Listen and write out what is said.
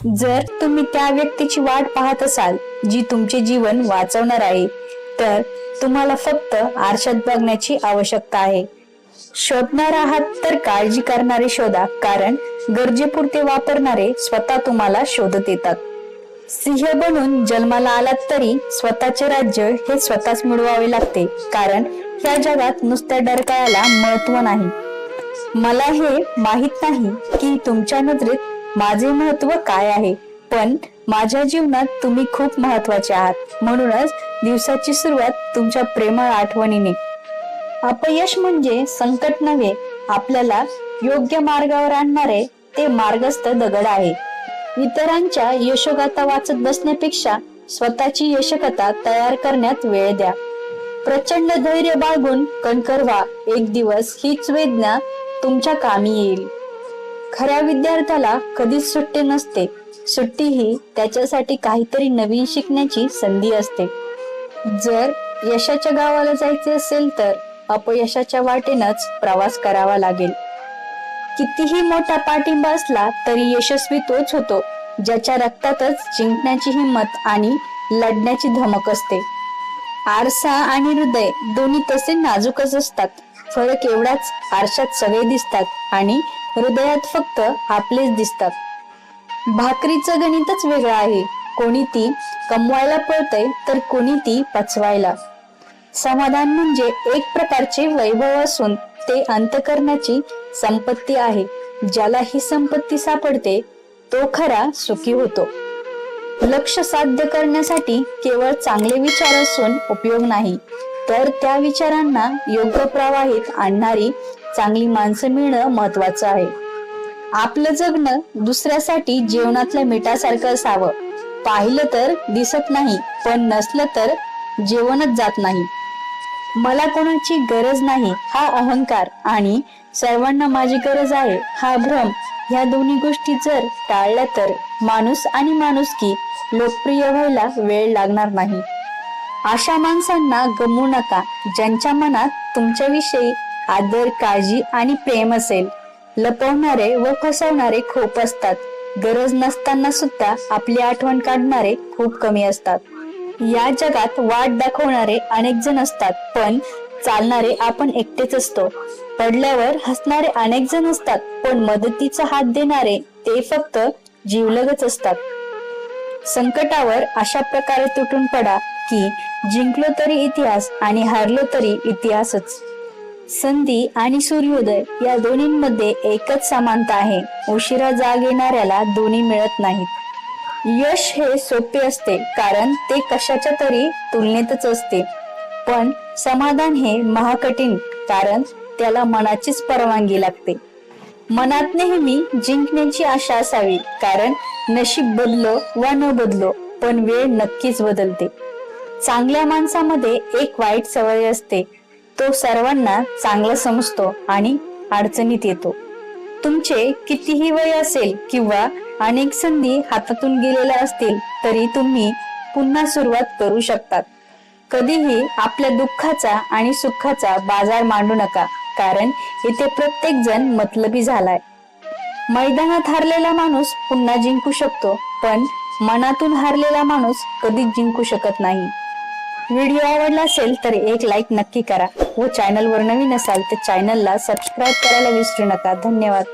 जर तुम्ही त्या व्यक्तीची वाट पाहत असाल जी तुमचे जीवन वाचवणार आहे तर तुम्हाला फक्त आरशात बघण्याची आवश्यकता आहे. शोधणार आहात तर काळजी करणारे शोधा कारण गरजेपुरते वापरणारे स्वतः तुम्हाला शोधत येतात. सिंह बनून जन्माला आलात तरी स्वतःचे राज्य हे स्वतःच मिळवावे लागते कारण ह्या जगात नुसत्या डरकाळाला महत्त्व नाही. मला हे माहीत नाही की तुमच्या नजरेत माझे महत्त्व काय आहे? पण माझ्या जीवनात तुम्ही खूप महत्त्वाचे आहात. म्हणूनच दिवसाची सुरुवात तुमच्या प्रेमळ आठवणीने. अपयश म्हणजे संकट नव्हे आपल्याला योग्य मार्गावर आणणारे ते मार्गस्थ दगड आहे. इतरांच्या यशोगाथा वाचत बसण्यापेक्षा स्वतःची यशकथा तयार करण्यात वेळ द्या. प्रचंड धैर्य बाळगून कणकर व्हा. एक दिवस हीच वेदना तुमच्या कामी येईल. खऱ्या विद्यार्थ्याला कधीच सुट्टी नसते. सुट्टी ही त्याच्यासाठी काहीतरी नवीन शिकण्याची संधी असते. जर यशाच्या गावाला जायचे असेल तर अपयशाच्या वाटेनच प्रवास करावा लागेल. कितीही मोठा पाठिंबा असला तरी यशस्वी तोच होतो ज्याच्या रक्तातच जिंकण्याची हिंमत आणि लढण्याची धमक असते. आरसा आणि हृदय दोन्ही तसे नाजूकच असतात. फरक एवढाच आरशात सगळे दिसतात आणि हृदयात फक्त आपलेच दिसतात. भाकरीचं गणितच वेगळं आहे. कोणी ती कमवायला पळतय तर कोणी ती पचवायला. समाधान म्हणजे एक प्रकारचे वैभव असून ते अंतकरणाची संपत्ती आहे. ज्याला ही संपत्ती सापडते तो खरा सुखी होतो. लक्ष साध्य करण्यासाठी केवळ चांगले विचार असून उपयोग नाही तर त्या विचारांना योग्य प्रवाहित आणणारी चांगली माणसं मिळणं महत्वाचं आहे. आपलं जगणं दुसऱ्यासाठी जेवणातल्या मिठासारखं असावं. पाहिलं तर दिसत नाही पण नसलं तर जेवणच जात नाही. मला कोणाची गरज नाही हा अहंकार आणि सर्वांना माझी गरज आहे हा भ्रम. ह्या दोन्ही गोष्टी जर टाळल्या तर माणूस आणि माणुसकी लोकप्रिय व्हायला वेळ लागणार नाही. अशा माणसांना गमू नका ज्यांच्या मनात तुमच्याविषयी आदर काळजी आणि प्रेम असेल. लपवणारे व फसवणारे खूप असतात. गरज नसताना सुद्धा आपली आठवण काढणारे खूप कमी असतात. या जगात वाट दाखवणारे अनेक जण असतात पण चालणारे आपण एकटेच असतो. पडल्यावर हसणारे अनेक जण असतात पण मदतीचा हात देणारे ते फक्त जीवलगच असतात. संकटावर अशा प्रकारे तुटून पडा की जिंकलो तरी इतिहास आणि हारलो तरी इतिहासच. संधी आणि सूर्योदय या दोन्हींमध्ये एकच समानता आहे. उशिरा जाग येणाऱ्याला दोन्ही मिळत नाहीत. यश हे सोपे असते कारण ते कशाच्या तरी तुलनेतच असते. पण समाधान हे महाकठीण कारण त्याला मनाचीच परवानगी लागते. मनात नेहमी जिंकण्याची आशा असावी कारण नशीब बदलो वा न बदलो पण वेळ नक्कीच बदलते. चांगल्या माणसामध्ये एक वाईट सवय असते तो सर्वांना चांगला समजतो आणि अडचणीत येतो. तुमचे कितीही वय असेल किंवा अनेक संधी हातातून गेलेल्या असतील तरी तुम्ही पुन्हा सुरुवात करू शकतात. कधीही आपल्या दुःखाचा आणि सुखाचा बाजार मांडू नका कारण इथे प्रत्येक जण मतलबी झालाय. मैदानात हारलेला माणूस पुन्हा जिंकू शकतो पण मनातून हारलेला माणूस कधीच जिंकू शकत नाही. व्हिडिओ आवडला असेल तर एक लाईक नक्की करा. व चॅनलवर नवीन असाल तर चॅनलला सबस्क्राईब करायला विसरू नका. धन्यवाद.